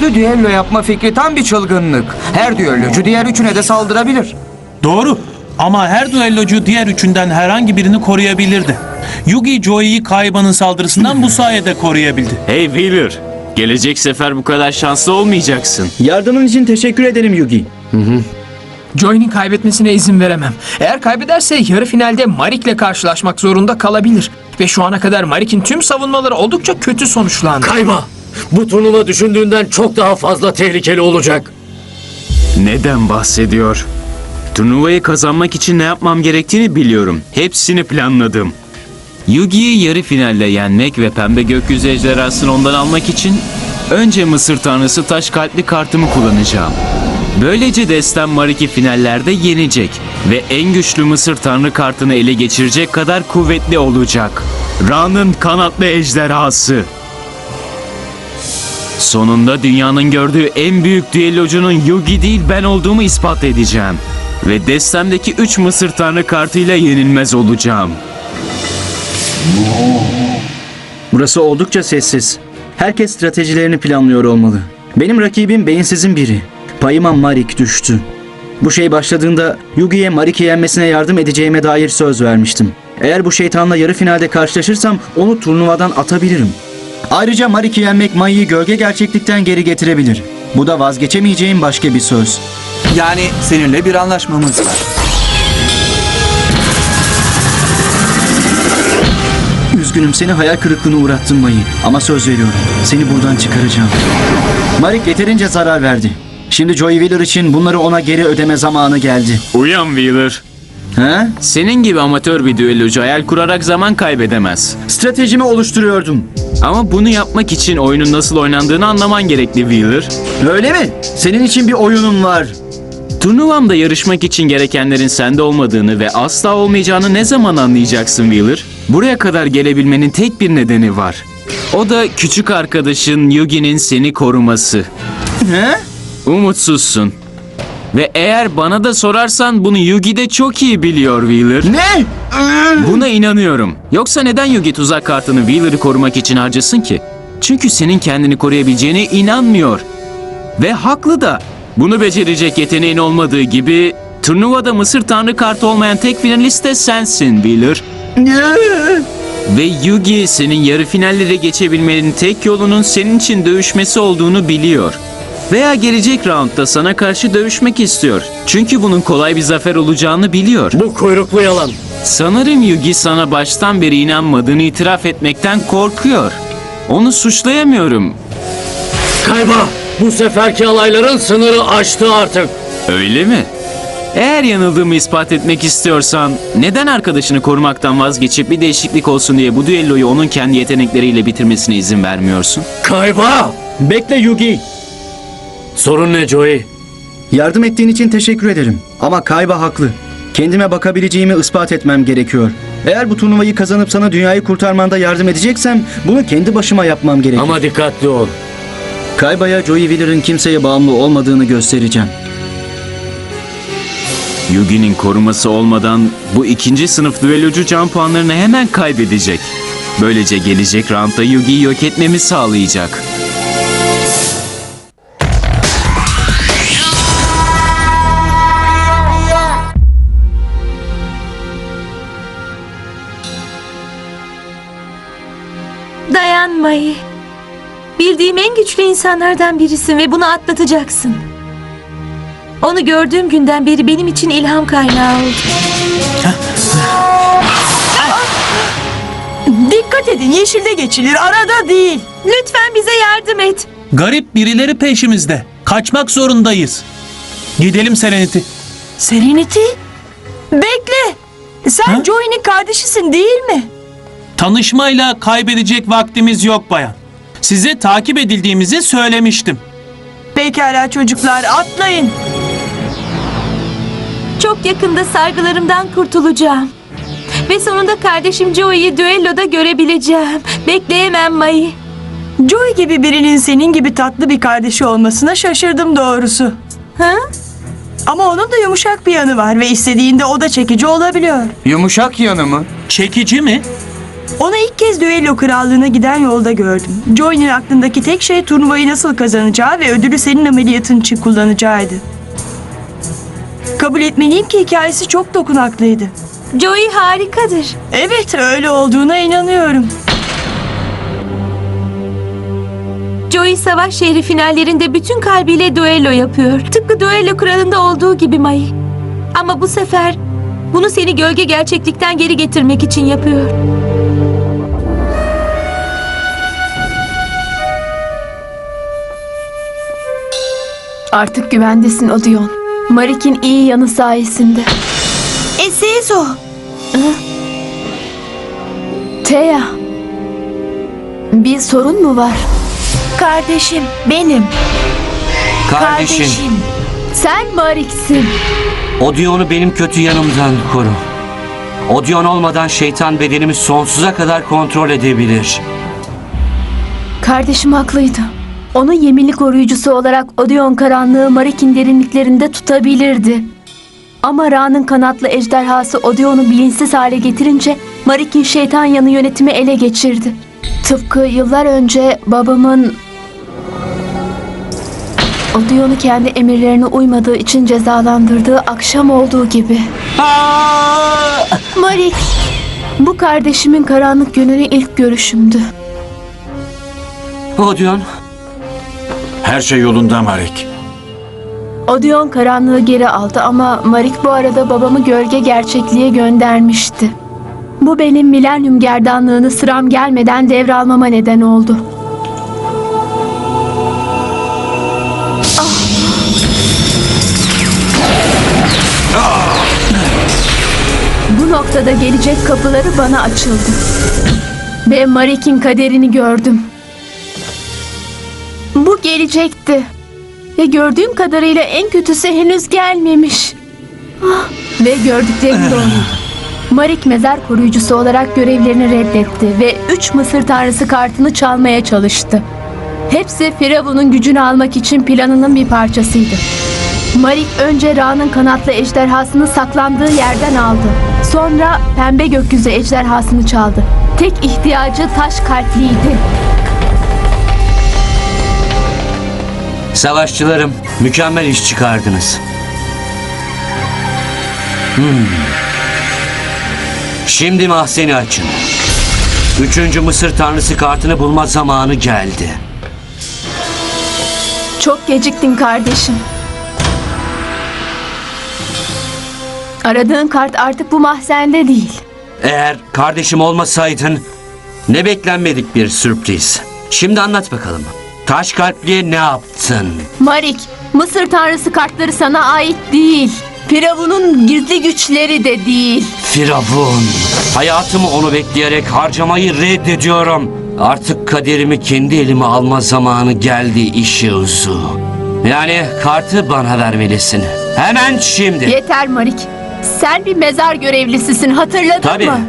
Dörtlü düello yapma fikri tam bir çılgınlık. Her düellocu diğer üçüne de saldırabilir. Doğru. Ama her düellocu diğer üçünden herhangi birini koruyabilirdi. Yugi Joey'yi Kaiba'nın saldırısından bu sayede koruyabildi. Hey Wheeler, gelecek sefer bu kadar şanslı olmayacaksın. Yardımın için teşekkür ederim Yugi. Joey'nin kaybetmesine izin veremem. Eğer kaybederse yarı finalde Marik'le karşılaşmak zorunda kalabilir. Ve şu ana kadar Marik'in tüm savunmaları oldukça kötü sonuçlandı. Kayma. Bu turnuva düşündüğünden çok daha fazla tehlikeli olacak. Neden bahsediyor? Turnuvayı kazanmak için ne yapmam gerektiğini biliyorum. Hepsini planladım. Yugi'yi yarı finalde yenmek ve pembe gökyüzü ejderhasını ondan almak için önce Mısır tanrısı taş kalpli kartımı kullanacağım. Böylece Destan Mariki finallerde yenecek ve en güçlü Mısır tanrı kartını ele geçirecek kadar kuvvetli olacak. Ra'nın kanatlı ejderhası. Sonunda dünyanın gördüğü en büyük düellocunun Yugi değil ben olduğumu ispat edeceğim. Ve destemdeki 3 Mısır Tanrı kartıyla yenilmez olacağım. Burası oldukça sessiz. Herkes stratejilerini planlıyor olmalı. Benim rakibim beyinsizin biri. Payıma Marik düştü. Bu şey başladığında Yugi'ye Marik'i yenmesine yardım edeceğime dair söz vermiştim. Eğer bu şeytanla yarı finalde karşılaşırsam onu turnuvadan atabilirim. Ayrıca Marik'i yenmek Mayı'yı gölge gerçeklikten geri getirebilir. Bu da vazgeçemeyeceğim başka bir söz. Yani seninle bir anlaşmamız var. Üzgünüm seni hayal kırıklığına uğrattım Mayı. Ama söz veriyorum. Seni buradan çıkaracağım. Marik yeterince zarar verdi. Şimdi Joey Wheeler için bunları ona geri ödeme zamanı geldi. Uyan Wheeler. Ha? Senin gibi amatör bir düellocu hayal kurarak zaman kaybedemez. Stratejimi oluşturuyordum. Ama bunu yapmak için oyunun nasıl oynandığını anlaman gerekli Wheeler. Öyle mi? Senin için bir oyunun var. Turnuvamda yarışmak için gerekenlerin sende olmadığını ve asla olmayacağını ne zaman anlayacaksın Wheeler? Buraya kadar gelebilmenin tek bir nedeni var. O da küçük arkadaşın Yugi'nin seni koruması. He? Umutsuzsun. Ve eğer bana da sorarsan bunu Yugi de çok iyi biliyor Wheeler. Ne? Buna inanıyorum. Yoksa neden Yugi tuzak kartını Wheeler'ı korumak için harcasın ki? Çünkü senin kendini koruyabileceğine inanmıyor. Ve haklı da. Bunu becerecek yeteneğin olmadığı gibi turnuvada Mısır Tanrı kartı olmayan tek finalist de sensin Wheeler. Ve Yugi senin yarı finallere geçebilmenin tek yolunun senin için dövüşmesi olduğunu biliyor. Veya gelecek roundda sana karşı dövüşmek istiyor. Çünkü bunun kolay bir zafer olacağını biliyor. Bu kuyruklu yalan. Sanırım Yugi sana baştan beri inanmadığını itiraf etmekten korkuyor. Onu suçlayamıyorum. Kayma. Bu seferki alayların sınırı aştı artık. Öyle mi? Eğer yanıldığımı ispat etmek istiyorsan neden arkadaşını korumaktan vazgeçip bir değişiklik olsun diye bu düelloyu onun kendi yetenekleriyle bitirmesine izin vermiyorsun? Kayma. Bekle Yugi. Sorun ne Joey? Yardım ettiğin için teşekkür ederim. Ama Kayba haklı. Kendime bakabileceğimi ispat etmem gerekiyor. Eğer bu turnuvayı kazanıp sana dünyayı kurtarmanda yardım edeceksem bunu kendi başıma yapmam gerekir. Ama dikkatli ol. Kayba'ya Joey Wheeler'ın kimseye bağımlı olmadığını göstereceğim. Yugi'nin koruması olmadan bu ikinci sınıf düellocu can puanlarını hemen kaybedecek. Böylece gelecek roundda Yugi'yi yok etmemi sağlayacak. Bildiğim en güçlü insanlardan birisin ve bunu atlatacaksın. Onu gördüğüm günden beri benim için ilham kaynağı oldu. Dikkat edin yeşilde geçilir arada değil. Lütfen bize yardım et. Garip birileri peşimizde. Kaçmak zorundayız. Gidelim Serenity. Serenity? Bekle. Sen Ha? Joey'nin kardeşisin değil mi? Tanışmayla kaybedecek vaktimiz yok bayan. Size takip edildiğimizi söylemiştim. Pekala çocuklar atlayın. Çok yakında sargılarımdan kurtulacağım. Ve sonunda kardeşim Joey'i düelloda görebileceğim. Bekleyemem Mayı. Joey gibi birinin senin gibi tatlı bir kardeşi olmasına şaşırdım doğrusu. Ha? Ama onun da yumuşak bir yanı var ve istediğinde o da çekici olabiliyor. Yumuşak yanı mı? Çekici mi? Onu ilk kez düello krallığına giden yolda gördüm. Joy'nin aklındaki tek şey turnuvayı nasıl kazanacağı ve ödülü senin ameliyatın için kullanacağıydı. Kabul etmeliyim ki hikayesi çok dokunaklıydı. Joey harikadır. Evet öyle olduğuna inanıyorum. Joey savaş şehri finallerinde bütün kalbiyle düello yapıyor. Tıpkı düello kralında olduğu gibi Mai. Ama bu sefer bunu seni gölge gerçeklikten geri getirmek için yapıyor. Artık güvendesin Odeon. Marik'in iyi yanı sayesinde. Esiz o. Teya. Bir sorun mu var? Kardeşim benim. Kardeşim, Sen Marik'sin. Odion'u benim kötü yanımdan koru. Odion olmadan şeytan bedenimi sonsuza kadar kontrol edebilir. Kardeşim haklıydı. Onu yeminli koruyucusu olarak Odeon karanlığı Marik'in derinliklerinde tutabilirdi. Ama Ra'nın kanatlı ejderhası Odeon'u bilinçsiz hale getirince Marik'in şeytan yanı yönetimi ele geçirdi. Tıpkı yıllar önce babamın Odeon'u kendi emirlerine uymadığı için cezalandırdığı akşam olduğu gibi. Marik, bu kardeşimin karanlık yönünü ilk görüşümdü. Odion, Her şey yolunda Marik. Odeon karanlığı geri aldı ama Marik bu arada babamı gölge gerçekliğe göndermişti. Bu benim milenyum gerdanlığını sıram gelmeden devralmama neden oldu. Ah! Bu noktada gelecek kapıları bana açıldı. Ve Marik'in kaderini gördüm. Gelecekti. Ve gördüğüm kadarıyla en kötüsü henüz gelmemiş. Ah, Ve gördüklerim doğru. Marik mezar koruyucusu olarak görevlerini reddetti ve üç Mısır tanrısı kartını çalmaya çalıştı. Hepsi Firavun'un gücünü almak için planının bir parçasıydı. Marik önce Ra'nın kanatlı ejderhasını saklandığı yerden aldı. Sonra pembe gökyüzü ejderhasını çaldı. Tek ihtiyacı taş kalpliydi. Savaşçılarım mükemmel iş çıkardınız. Hmm. Şimdi mahzeni açın. Üçüncü Mısır tanrısı kartını bulma zamanı geldi. Çok geciktin kardeşim. Aradığın kart artık bu mahzende değil. Eğer kardeşim olmasaydın ne beklenmedik bir sürpriz. Şimdi anlat bakalım. Taş kalpliye ne yaptın? Marik, Mısır tanrısı kartları sana ait değil. Firavun'un gizli güçleri de değil. Firavun. Hayatımı onu bekleyerek harcamayı reddediyorum. Artık kaderimi kendi elime alma zamanı geldi işi uzu. Yani kartı bana vermelisin. Hemen şimdi. Yeter Marik. Sen bir mezar görevlisisin hatırladın Tabii. mı?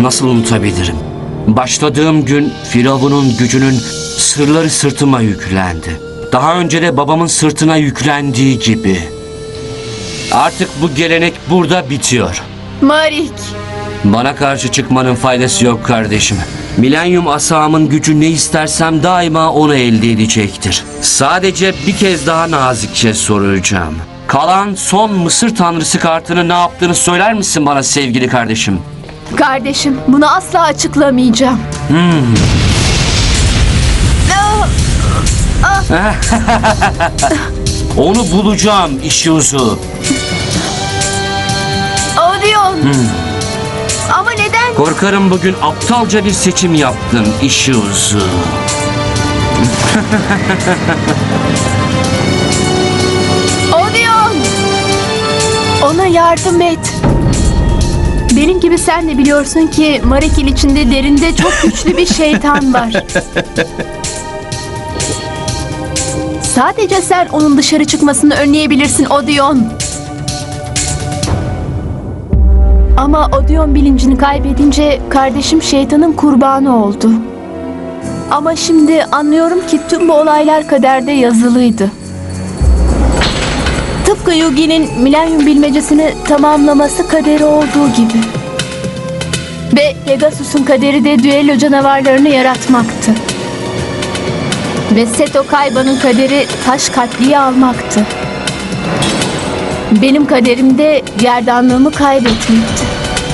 Nasıl unutabilirim? Başladığım gün Firavun'un gücünün sırları sırtıma yüklendi. Daha önce de babamın sırtına yüklendiği gibi. Artık bu gelenek burada bitiyor. Marik, Bana karşı çıkmanın faydası yok kardeşim. Milenyum asamın gücü ne istersem daima onu elde edecektir. Sadece bir kez daha nazikçe soracağım. Kalan son Mısır tanrısı kartını ne yaptığını söyler misin bana sevgili kardeşim? Kardeşim bunu asla açıklamayacağım. Onu bulacağım işi uzu. Odeon. Ama neden? Korkarım bugün aptalca bir seçim yaptın işi uzu. Odeon! Ona yardım et. Benim gibi sen de biliyorsun ki Marik'in içinde derinde çok güçlü bir şeytan var. Sadece sen onun dışarı çıkmasını önleyebilirsin Odeon. Ama Odeon bilincini kaybedince kardeşim şeytanın kurbanı oldu. Ama şimdi anlıyorum ki tüm bu olaylar kaderde yazılıydı. Tıpkı Tıpkı Yugi'nin milenyum bilmecesini tamamlaması kaderi olduğu gibi. Ve Pegasus'un kaderi de düello canavarlarını yaratmaktı. Ve Seto Kaiba'nın kaderi taş kalpliği almaktı. Benim kaderim de gerdanlığımı kaybetmekti.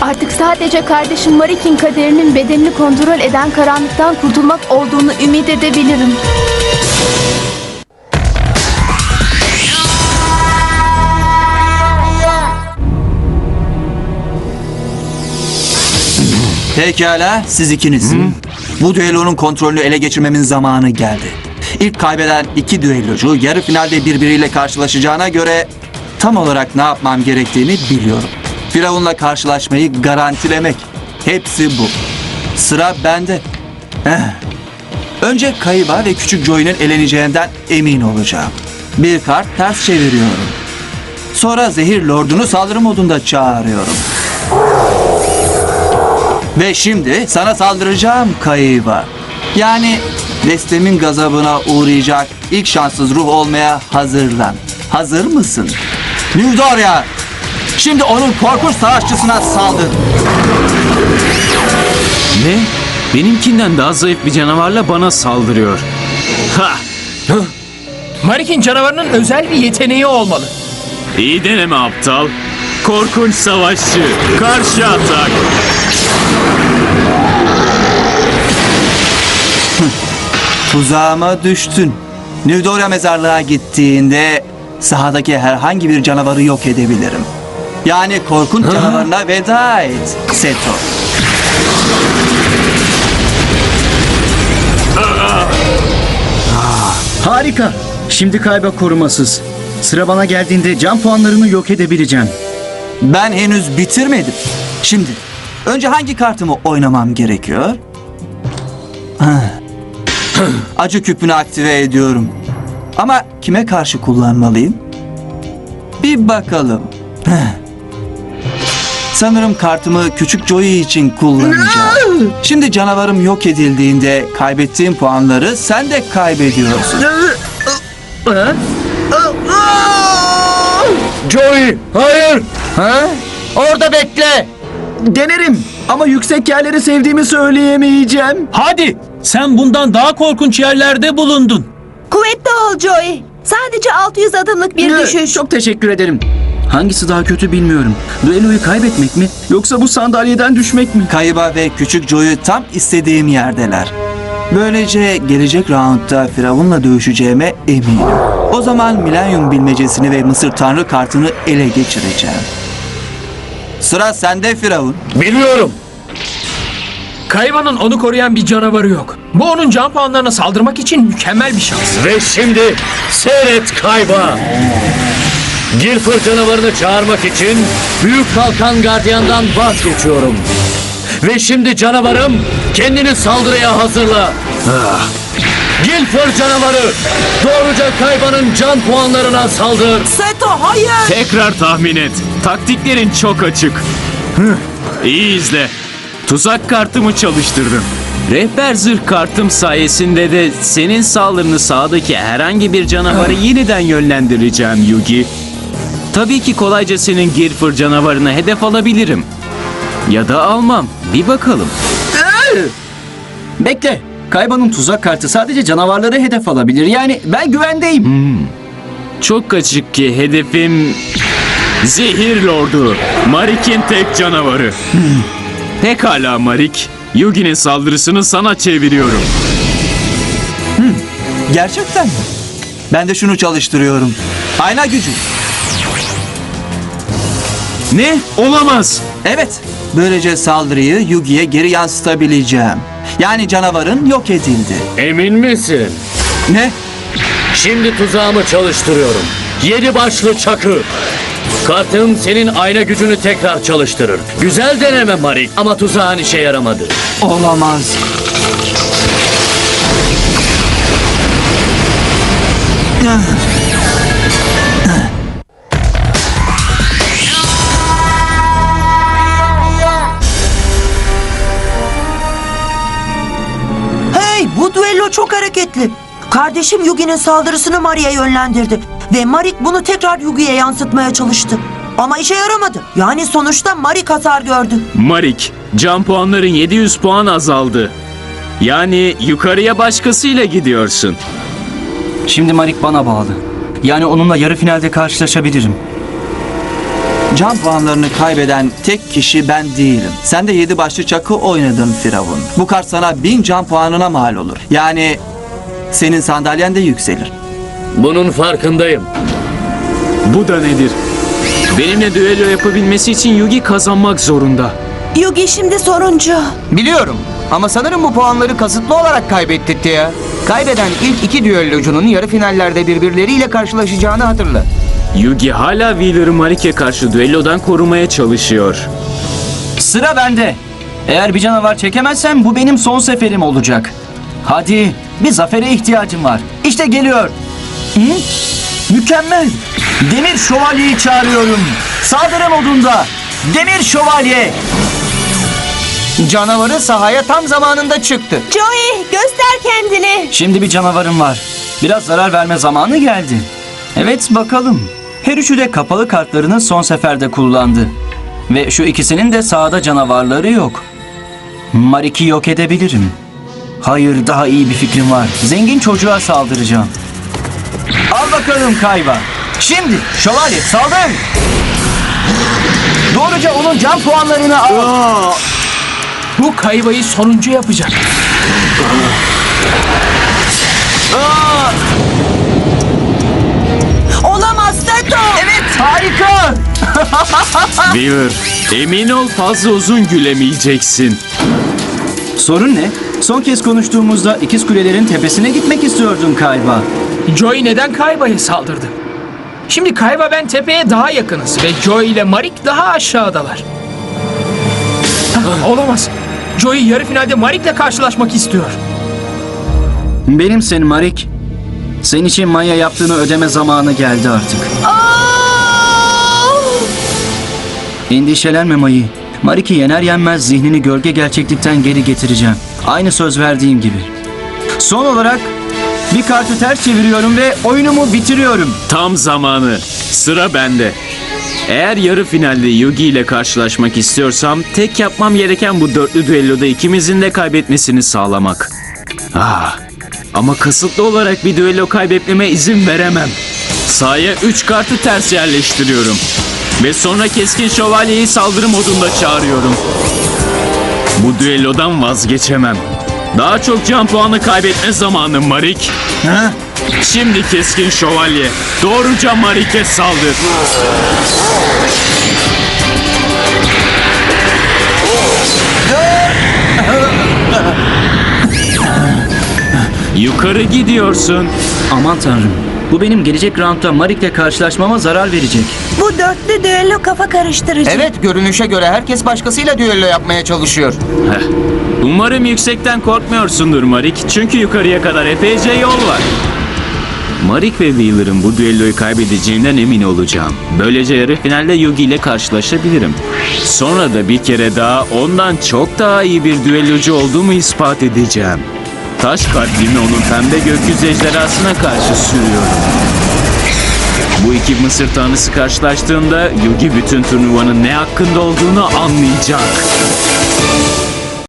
Artık sadece kardeşim Marik'in kaderinin bedenini kontrol eden karanlıktan kurtulmak olduğunu ümit edebilirim. Pekala siz ikiniz. Bu düellonun kontrolünü ele geçirmemin zamanı geldi. İlk kaybeden iki düellocu yarı finalde birbiriyle karşılaşacağına göre tam olarak ne yapmam gerektiğini biliyorum. Firavun'la karşılaşmayı garantilemek. Hepsi bu. Sıra bende. Eh. Önce Kayıba ve Küçük Joy'un eleneceğinden emin olacağım. Bir kart ters çeviriyorum. Sonra Zehir Lord'unu saldırı modunda çağırıyorum. Ve şimdi sana saldıracağım Kayıba. Yani destemin gazabına uğrayacak ilk şanssız ruh olmaya hazırlan. Hazır mısın? Nildorya! Şimdi onun korkunç savaşçısına saldır. Ne? Benimkinden daha zayıf bir canavarla bana saldırıyor. Ha! Marik'in canavarının özel bir yeteneği olmalı. İyi deneme aptal. Korkunç savaşçı. Karşı atak. Tuzağıma düştün. Nildorya mezarlığa gittiğinde sahadaki herhangi bir canavarı yok edebilirim. Yani korkunç canavarına veda et Seto. Harika. Şimdi Kayba korumasız. Sıra bana geldiğinde can puanlarını yok edebileceğim. Ben henüz bitirmedim. Şimdi önce hangi kartımı oynamam gerekiyor? Acı küpünü aktive ediyorum. Ama kime karşı kullanmalıyım? Bir bakalım. Sanırım kartımı küçük Joey için kullanacağım. Şimdi canavarım yok edildiğinde kaybettiğim puanları sen de kaybediyorsun. Joey, hayır! Ha? Orada bekle. Denerim ama yüksek yerleri sevdiğimi söyleyemeyeceğim. Hadi sen bundan daha korkunç yerlerde bulundun. Kuvvetli ol Joey. Sadece 600 adımlık bir düşüş. Çok teşekkür ederim. Hangisi daha kötü bilmiyorum. Dueloyu kaybetmek mi yoksa bu sandalyeden düşmek mi? Kayıba ve Küçük Joy'u tam istediğim yerdeler. Böylece gelecek roundda Firavun'la dövüşeceğime eminim. O zaman Milenyum bilmecesini ve Mısır Tanrı kartını ele geçireceğim. Sıra sende Firavun. Biliyorum. Kayva'nın onu koruyan bir canavarı yok. Bu onun can puanlarına saldırmak için mükemmel bir şans. Ve şimdi seyret kayba. Gilfır canavarını çağırmak için Büyük Kalkan Gardiyan'dan vazgeçiyorum. Ve şimdi canavarım kendini saldırıya hazırla. Ah. Canavarı doğruca kaybanın can puanlarına saldır. Seto hayır. Tekrar tahmin et. Taktiklerin çok açık. Hıh, İyi izle. Tuzak kartımı çalıştırdım. Rehber zırh kartım sayesinde de senin saldırını sağdaki herhangi bir canavarı yeniden yönlendireceğim Yugi. Tabii ki kolayca senin Girfır canavarına hedef alabilirim. Ya da almam. Bir bakalım. Bekle. Kayba'nın tuzak kartı sadece canavarları hedef alabilir. Yani ben güvendeyim. Çok açık ki hedefim Zehir Lordu. Marik'in tek canavarı. Pekala Marik. Yugi'nin saldırısını sana çeviriyorum. Gerçekten mi? Ben de şunu çalıştırıyorum. Ayna gücü. Ne? Olamaz. Evet. Böylece saldırıyı Yugi'ye geri yansıtabileceğim. Yani canavarın yok edildi. Emin misin? Ne? Şimdi tuzağımı çalıştırıyorum. Yedi başlı çakı. Kartım senin ayna gücünü tekrar çalıştırır. Güzel deneme Marik ama tuzağın işe yaramadı. Olamaz. Hey bu düello çok hareketli. Kardeşim Yugi'nin saldırısını Mari'ye yönlendirdi. Ve Marik bunu tekrar Yugi'ye yansıtmaya çalıştı. Ama işe yaramadı. Yani sonuçta Marik hasar gördü. Marik, can puanların 700 puan azaldı. Yani yukarıya başkasıyla gidiyorsun. Şimdi Marik bana bağlı. Yani onunla yarı finalde karşılaşabilirim. Can puanlarını kaybeden tek kişi ben değilim. Sen de yedi başlı çakı oynadın Firavun. Bu kart sana bin can puanına mal olur. Yani senin sandalyen de yükselir. Bunun farkındayım. Bu da nedir? Benimle düello yapabilmesi için Yugi kazanmak zorunda. Yugi şimdi soruncu. Biliyorum ama sanırım bu puanları kasıtlı olarak kaybettirdi ya. Kaybeden ilk iki düellocunun yarı finallerde birbirleriyle karşılaşacağını hatırla. Yugi hala Wheeler'ı Marik'e karşı düellodan korumaya çalışıyor. Sıra bende. Eğer bir canavar çekemezsem bu benim son seferim olacak. Hadi bir zafere ihtiyacım var. İşte geliyor. Hı? Mükemmel. Demir Şövalye'yi çağırıyorum. Saldırı modunda. Demir Şövalye. Canavarı sahaya tam zamanında çıktı. Joey göster kendini. Şimdi bir canavarım var. Biraz zarar verme zamanı geldi. Evet bakalım. Her üçü de kapalı kartlarını son seferde kullandı. Ve şu ikisinin de sağda canavarları yok. Marik'i yok edebilirim. Hayır daha iyi bir fikrim var. Zengin çocuğa saldıracağım. Al bakalım Kayva. Şimdi şövalye saldır. Doğruca onun can puanlarını al. Bu kayvayı sonuncu yapacak. Olamaz Seto. Evet harika. Wheeler, emin ol fazla uzun gülemeyeceksin. Sorun ne? Son kez konuştuğumuzda ikiz kulelerin tepesine gitmek istiyordun Kayva. Joey neden Kayba'ya saldırdı? Şimdi Kayba ben tepeye daha yakınız ve Joey ile Marik daha aşağıdalar. Ah, Olamaz. Joey yarı finalde Marik'le karşılaşmak istiyor. Benim senin Marik. Senin için Maya yaptığını ödeme zamanı geldi artık. Endişelenme Mayı. Marik'i yener yenmez zihnini gölge gerçeklikten geri getireceğim. Aynı söz verdiğim gibi. Son olarak bir kartı ters çeviriyorum ve oyunumu bitiriyorum. Tam zamanı. Sıra bende. Eğer yarı finalde Yugi ile karşılaşmak istiyorsam tek yapmam gereken bu dörtlü düelloda ikimizin de kaybetmesini sağlamak. Ah, ama kasıtlı olarak bir düello kaybetmeme izin veremem. Sahaya 3 kartı ters yerleştiriyorum. Ve sonra keskin şövalyeyi saldırı modunda çağırıyorum. Bu düellodan vazgeçemem. Daha çok can puanı kaybetme zamanı Marik. Ha? Şimdi keskin şövalye. Doğruca Marik'e saldır. Yukarı gidiyorsun. Aman tanrım. Bu benim gelecek roundda Marik'le karşılaşmama zarar verecek. Bu dörtlü düello kafa karıştırıcı. Evet görünüşe göre herkes başkasıyla düello yapmaya çalışıyor. Heh. Umarım yüksekten korkmuyorsundur Marik. Çünkü yukarıya kadar epeyce yol var. Marik ve Wheeler'ın bu düelloyu kaybedeceğinden emin olacağım. Böylece yarı finalde Yugi ile karşılaşabilirim. Sonra da bir kere daha ondan çok daha iyi bir düellocu olduğumu ispat edeceğim. Taş kalbimi onun pembe gökyüzü ejderhasına karşı sürüyorum. Bu iki Mısır tanrısı karşılaştığında Yugi bütün turnuvanın ne hakkında olduğunu anlayacak.